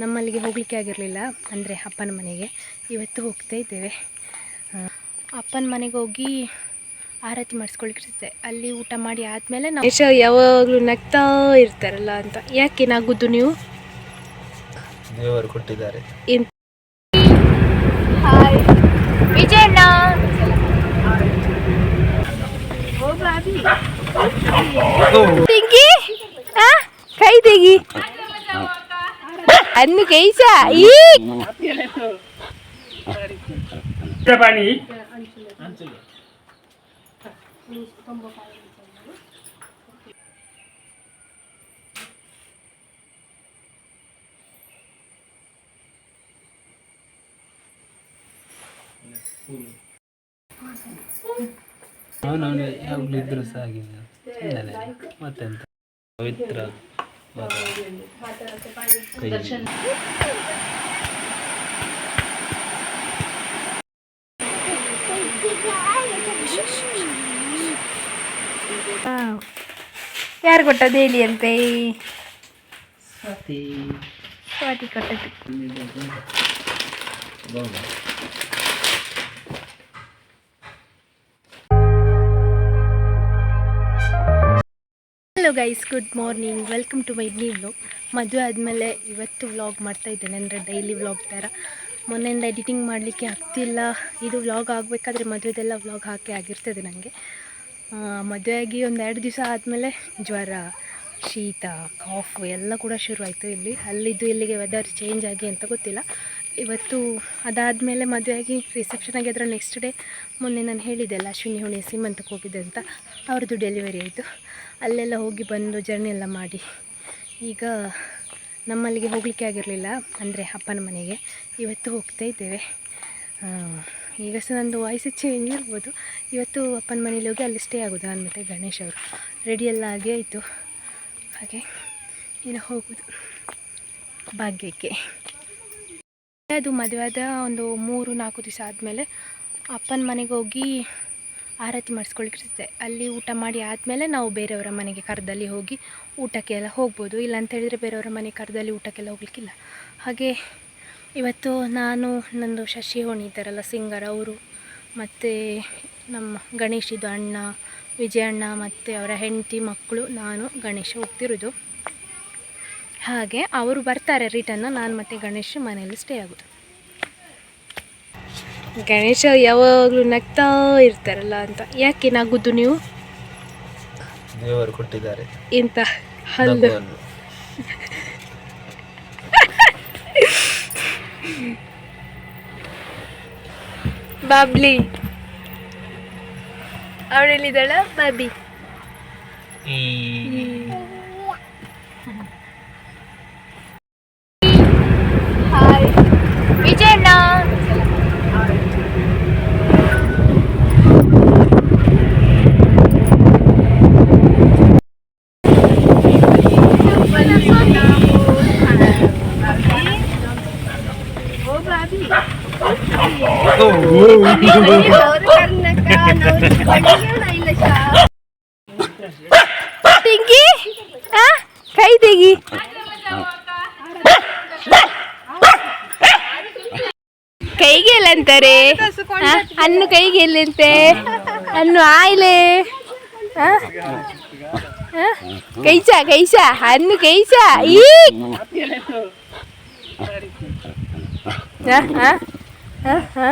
ನಮ್ಮಲ್ಲಿಗೆ ಹೋಗಲಿಕ್ಕೆ ಆಗಿರಲಿಲ್ಲ. ಅಂದರೆ ಅಪ್ಪನ ಮನೆಗೆ. ಇವತ್ತು ಹೋಗ್ತಾ ಇದ್ದೇವೆ. ಅಪ್ಪನ ಮನೆಗೆ ಹೋಗಿ ಆರತಿ ಮಾಡಿಸ್ಕೊಳ್ಲಿಕ್ಕೆ ಅಲ್ಲಿ ಊಟ ಮಾಡಿ ಆದಮೇಲೆ ನಾವು ಯಶ ಯಾವಾಗಲೂ ನಗ್ತಾ ಇರ್ತಾರಲ್ಲ ಅಂತ. ಯಾಕೆ ನಗುದು ನೀವು? ದೇವರು ಕೊಟ್ಟಿದ್ದಾರೆ. ಕೈ ತೆಗಿ. ಅನ್ನು ಕೈಸ ಈ! पाणी ಅವನವನು ಯಾವಾಗಲೂ ಇದ್ರು ಸಹ ಹಾಗೆ ಸುಮ್ಮನೆ ಮತ್ತೆಂತ? ಪವಿತ್ರ. ಕೈ ಯಾರು ಕೊಟ್ಟದ್ದು ಹೇಳಿ ಅಂತೆ ಸ್ವಾತಿ ಸ್ವಾತಿ ಕೊಟ್ಟದ್ದು hello guys good morning welcome to my new vlog ಮದುವೆ ಆದಮೇಲೆ ಇವತ್ತು ವ್ಲಾಗ್ ಮಾಡ್ತಾ ಇದ್ದೇನೆ, ಅಂದರೆ ಡೈಲಿ ವ್ಲಾಗ್ ಥರ ಮೊನ್ನೆಯಿಂದ ಎಡಿಟಿಂಗ್ ಮಾಡಲಿಕ್ಕೆ ಆಗ್ತಿಲ್ಲ. ಇದು ವ್ಲಾಗ್ ಆಗಬೇಕಾದ್ರೆ ಮದುವೆದೆಲ್ಲ ವ್ಲಾಗ್ ಹಾಕಿ ಆಗಿರ್ತದೆ ನನಗೆ ಮದುವೆಯಾಗಿ ಒಂದು ಎರಡು ದಿವಸ ಆದಮೇಲೆ ಜ್ವರ, ಶೀತ ಕಾಫು ಎಲ್ಲ ಕೂಡ ಶುರುವಾಯಿತು ಇಲ್ಲಿ. ಅಲ್ಲಿದ್ದು ಇಲ್ಲಿಗೆ ವೆದರ್ ಚೇಂಜ್ ಆಗಿ ಅಂತ ಗೊತ್ತಿಲ್ಲ. ಇವತ್ತು ಅದಾದಮೇಲೆ ಮದುವೆಯಾಗಿ ರಿಸೆಪ್ಷನ್ ಆಗಿ ನೆಕ್ಸ್ಟ್ ಡೇ ಮೊನ್ನೆ ನಾನು ಹೇಳಿದ್ದೆ ಅಶ್ವಿನಿ, ಹುಣಿ, ಸೀಮಂತಕ್ಕೆ ಹೋಗಿದ್ದೆ ಅಂತ. ಅವ್ರದ್ದು ಡೆಲಿವರಿ ಆಯಿತು. ಅಲ್ಲೆಲ್ಲ ಹೋಗಿ ಬಂದು ಜರ್ನಿ ಎಲ್ಲ ಮಾಡಿ. ಈಗ ನಮ್ಮಲ್ಲಿಗೆ ಹೋಗಲಿಕ್ಕೆ ಆಗಿರಲಿಲ್ಲ, ಅಂದರೆ ಅಪ್ಪನ ಮನೆಗೆ. ಇವತ್ತು ಹೋಗ್ತಾ ಇದ್ದೇವೆ. ಈಗ ಸಹ ನಂದು ವಾಯ್ಸ್ ಚೇಂಜ್ ಇರ್ಬೋದು. ಇವತ್ತು ಅಪ್ಪನ ಮನೇಲಿ ಹೋಗಿ ಅಲ್ಲಿ ಸ್ಟೇ ಆಗೋದು ನಾನು ಮತ್ತು ಗಣೇಶ್ ಅವರು. ರೆಡಿ ಎಲ್ಲ ಆಗಿ ಆಯಿತು. ಹಾಗೆ ಇನ್ನು ಹೋಗೋದು. ಭಾಗ್ಯಕ್ಕೆ. ಅದು ಮದುವೆಯಾದ ಒಂದು ಮೂರು ನಾಲ್ಕು ದಿವಸ ಆದಮೇಲೆ ಅಪ್ಪನ ಮನೆಗೆ ಹೋಗಿ ಆರತಿ ಮಾಡಿಸ್ಕೊಳ್ಳಿಕ್ಕೆ ಅಲ್ಲಿ ಊಟ ಮಾಡಿ ಆದಮೇಲೆ ನಾವು ಬೇರೆಯವರ ಮನೆಗೆ ಕರೆದಲ್ಲಿ ಹೋಗಿ ಊಟಕ್ಕೆಲ್ಲ ಹೋಗ್ಬೋದು. ಇಲ್ಲ ಅಂತ ಹೇಳಿದರೆ ಬೇರೆಯವರ ಮನೆ ಕರೆದಲ್ಲಿ ಊಟಕ್ಕೆಲ್ಲ ಹೋಗ್ಲಿಕ್ಕಿಲ್ಲ. ಹಾಗೆ ಇವತ್ತು ನಾನು, ನಂದು ಶಶಿ ಹೋಣಿ ಇದ್ದಾರಲ್ಲ, ಸಿಂಗರ್ ಅವರು, ಮತ್ತು ನಮ್ಮ ಗಣೇಶಿದು ಅಣ್ಣ, ವಿಜಯಣ್ಣ, ಮತ್ತು ಅವರ ಹೆಂಡತಿ, ಮಕ್ಕಳು, ನಾನು, ಗಣೇಶ ಹೋಗ್ತಿರೋದು ಹಾಗೆ ಅವರು ಬರ್ತಾರೆ ರಿಟರ್ನ್ ನಾನು ಮತ್ತು ಗಣೇಶ ಮನೆಯಲ್ಲಿ ಸ್ಟೇ ಆಗೋದು. ಗಣೇಶ ಯಾವಾಗಲೂ ನಗ್ತಾ ಇರ್ತಾರಲ್ಲ ಅಂತ. ಯಾಕೆ ನಗುದು ನೀವು? ದೇವರು ಕೊಟ್ಟಿದ್ದಾರೆ. ಇಂತ ಹಲ್ಲು. ಬಾಬ್ಲಿ. ಅವಳೆಲ್ಲಿದ್ದಾಳ ಬಾಬಿ. ಟಿಂಕಿ ಆ? ಕೈ ತೆಗಿ ಕೈಗೆ ಎಲ್ಲ ಅಂತಾರೆ ಆ? ಹಣ್ಣು ಕೈಗೆ ಎಲ್ಲಂತೆ ಹಣ್ಣು ಆಯ್ಲೆ ಆ? ಆ? ಕೈಸ ಕೈಸ ಹಣ್ಣು ಕೈಸ ಈ ಆ, ಆ? ಆ, ಆ?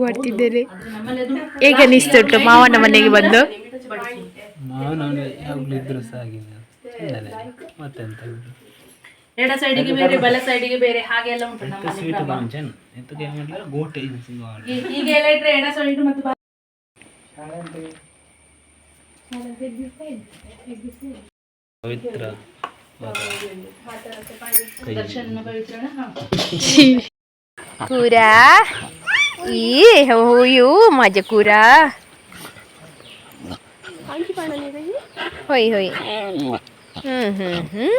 ಮಾಡ್ತಿದ್ದೇನೆ. ಹೇಗೆ ಅನಿಸ್ತುಂಟು ಮಾವನ ಮನೆಗೆ ಬಂದು? ಮಾವನ ಯಾವಾಗಲೂ ಇದ್ರು ಮತ್ತೆಂತ ಎಡ ಸೈಡಿಗೆ ಬೇರೆ ಬಲ ಸೈಡಿಗೆ ಬೇರೆ ಹಾಗೆ ಎಲ್ಲ ಉಂಟು ನಮ್ಮ ಸ್ವೀಟ್ ಫಂಕ್ಷನ್ ಎಂತಕ್ಕೆ ಮಾಡಲಿಲ್ಲ ಗೋಟೆ ಈ- ಹೀಗೆ ಎಲ್ಲ ಇಟ್ರೆ ಎಡ ಸೈಡ್ ಮತ್ತು ಬಲ ಪವಿತ್ರ ಪವಿತ್ರನ? ಹಾ. ಕೂರ ಈ ಹೂಯು ಮಜಕೂರ ಹೊಯ್ ಹೊಯ್ ಹ್ಮ್ ಹ್ಮ್ ಹ್ಮ್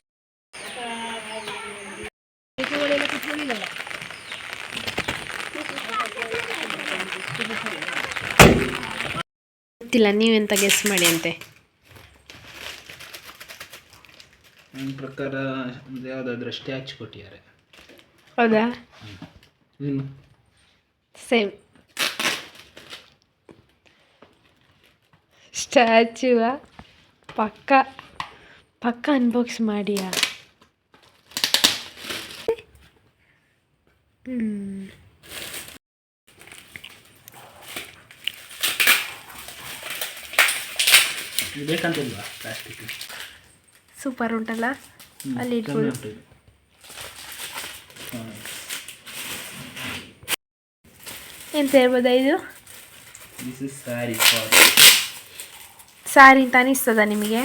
ಗೊತ್ತಿಲ್ಲ ನೀವೆಂತ ಗೆಸ್ ಮಾಡಿ ಅಂತೆ? ನನ್ನ ಪ್ರಕಾರ ಯಾವುದಾದ್ರು ಸ್ಟ್ಯಾಚ್ ಕೊಟ್ಟಿದ್ದಾರೆ. ಹೌದಾ? ನೀನು ಸೇಮ್ ಸ್ಟ್ಯಾಚ್ಯೂವ ಪಕ್ಕ ಪಕ್ಕ ಅನ್ಬಾಕ್ಸ್ ಮಾಡಿಯಾ? ಹ್ಮ್. ಬೇಕಂತಿಲ್ವಾ ಪ್ಲಾಸ್ಟಿಕ್ ಸೂಪರ್ ಉಂಟಲ್ಲ? ಅಲ್ಲಿ ಇಟ್ಬೋದು ಎಂತ ಹೇಳ್ಬೋದಾ ಇದು. ಸಾರಿ ಸಾರಿ ಅಂತ ಅನಿಸ್ತದ ನಿಮಗೆ?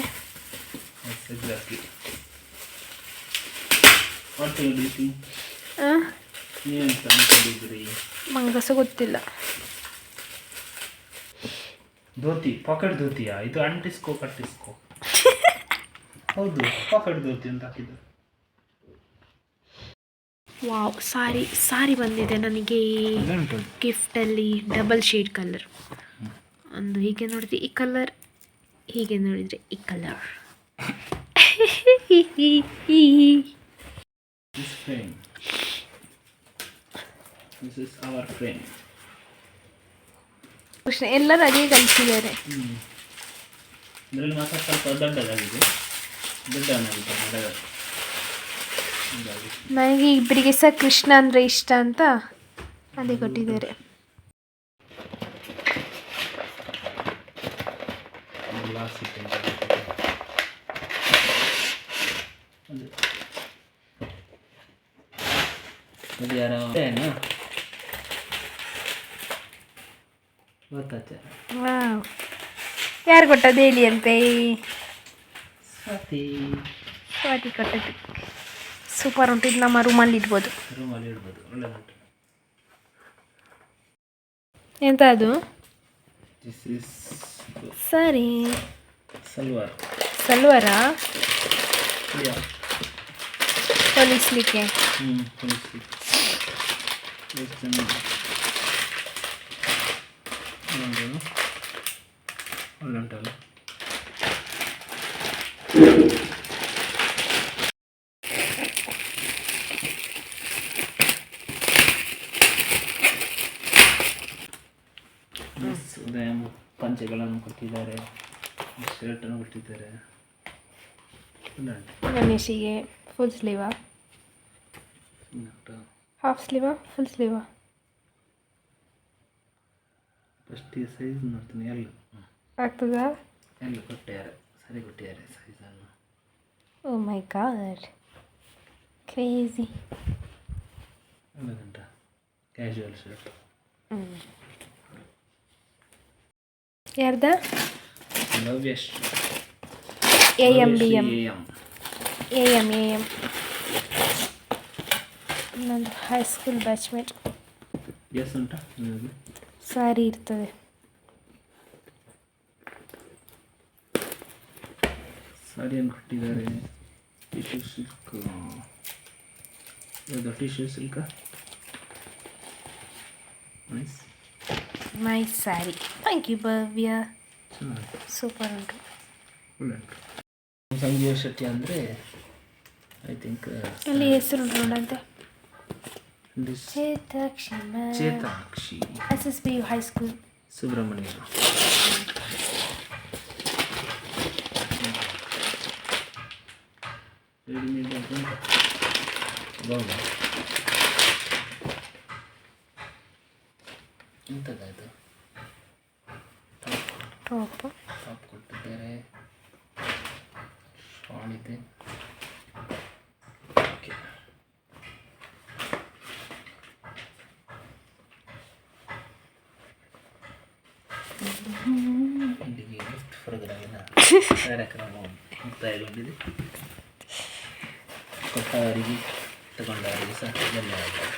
ಮಂಗಸ ಗೊತ್ತಿಲ್ಲ. ಧೋತಿ ಪಾಕೆಟ್ ಧೋತಿಯಾ? ಇದು ಅಂಟಿಸ್ಕೋ ಕಟ್ಟಿಸ್ಕೋ. ಹೌದು ಪಾಕೆಟ್ ಧೋತಿ ಅಂತ ಹಾಕಿದ್ದು. ವಾವ್ ಸಾರಿ ಸಾರಿ ಬಂದಿದೆ ನನಗೆ ಗಿಫ್ಟಲ್ಲಿ ಡಬಲ್ ಶೇಡ್ ಕಲರ್ ಒಂದು ಹೀಗೆ ನೋಡಿದ್ರೆ ಈ ಕಲರ್ ಹೀಗೆ ನೋಡಿದರೆ ಈ colour this This is our our frame ಎಲ್ಲರೂ ಅದೇ ಕಲಿಸಿದ್ದಾರೆ ಇದರಲ್ಲಿ ಮಾತ್ರ ಸ್ವಲ್ಪ ದೊಡ್ಡದಾಗಿದೆ. ದೊಡ್ಡವನಾಗಿದೆ ಮರದ ಹೀಗಾಗಿ. ನನಗೆ ಇಬ್ಬರಿಗೆ ಸಹ ಕೃಷ್ಣ ಅಂದ್ರೆ ಇಷ್ಟ ಅಂತ ಅದೇ ಕೊಟ್ಟಿದ್ದಾರೆ. ಯಾರೋ ಗೊತ್ತಾಚೆ ಯಾರು ಕೊಟ್ಟದ್ದು ಹೇಳಿ ಅಂತೆ? ಸ್ವಾತಿ. ಸ್ವಾತಿ ಕೊಟ್ಟದ್ದು. ಸೂಪರ್ ಉಂಟು. ಇದು ನಮ್ಮ ರೂಮಲ್ಲಿ ಇಡ್ಬೋದು. ರೂಮಲ್ಲಿ ಇಡ್ಬೋದು. ಒಳ್ಳೆದುಂಟು ಎಂತ ಅದು? ಸರಿ. ಸಲ್ವಾರ್. ಸಲ್ವರ? ಹೊಲಿಸ್ಲಿಕ್ಕೆ. ಹ್ಞೂ ಕಳಿಸಿ ಎಷ್ಟು ಚೆನ್ನಾಗಿ ನೋಡು ಒಳ್ಳೆ ಉಂಟಲ್ಲ ಉದಯ ಪಂಚೆಗಳನ್ನು ಕೊಟ್ಟಿದ್ದಾರೆ ಶರ್ಟನ್ನು ಕೊಟ್ಟಿದ್ದಾರೆ ಉಂಟು ಗಣೇಶಿಗೆ ಫುಲ್ ಸ್ಲೀವಾ ಉಂಟು ಹಾಫ್ ಸ್ಲೀವಾ ಫುಲ್ ಸ್ಲೀವಾ ಫಸ್ಟಿಗೆ ಸೈಜ್ ನೋಡ್ತೀನಿ ಎಲ್ಲ ಆಗ್ತದಾ? ಎಲ್ಲ ಕೊಟ್ಟಿದ್ದಾರೆ ಸರಿ ಕೊಟ್ಟಿದ್ದಾರೆ ಸೈಜನ್ನು ಓ ಮೈ ಗಾಡ್ ಕ್ರೇಜಿ ಒಳ್ಳೆದುಂಟ ಕ್ಯಾಶುವಲ್ ಶರ್ಟ್ ಯಾರ್ದ? ಲವ್ಯಶ್ A M B M M A M A M ನಂದು ಹೈಸ್ಕೂಲ್ ಬ್ಯಾಚ್ಮೇಟ್ ಎಸ್ ಉಂಟಾ ನಿಮಗೆ ಸಾರಿ ಇರ್ತದೆ. ಸ್ಯಾರಿಯನ್ನು ಕೊಟ್ಟಿದ್ದಾರೆ ಟಿಶ್ಯೂ ಸಿಲ್ಕ್ ಯಾವುದು tissue silk nice nice sari thank you Bhavya. Super ಉಂಟು. ಒಳ್ಳೆ ಸಂಜೀವ ಶೆಟ್ಟಿ ಅಂದರೆ ಐ ಥಿಂಕ್ ಅಲ್ಲಿ ಹೆಸರು ಉಂಟು ನೋಡಂತೆ? Chetakshi S S B U high school Subrahmanya ಎಂಥದ್ದಾಯಿತು top top ಕೊಟ್ಟಿದ್ದಾರೆ ಶಾಲ್ ಇದೆ. കൊണ്ടാടി കൊണ്ടാടി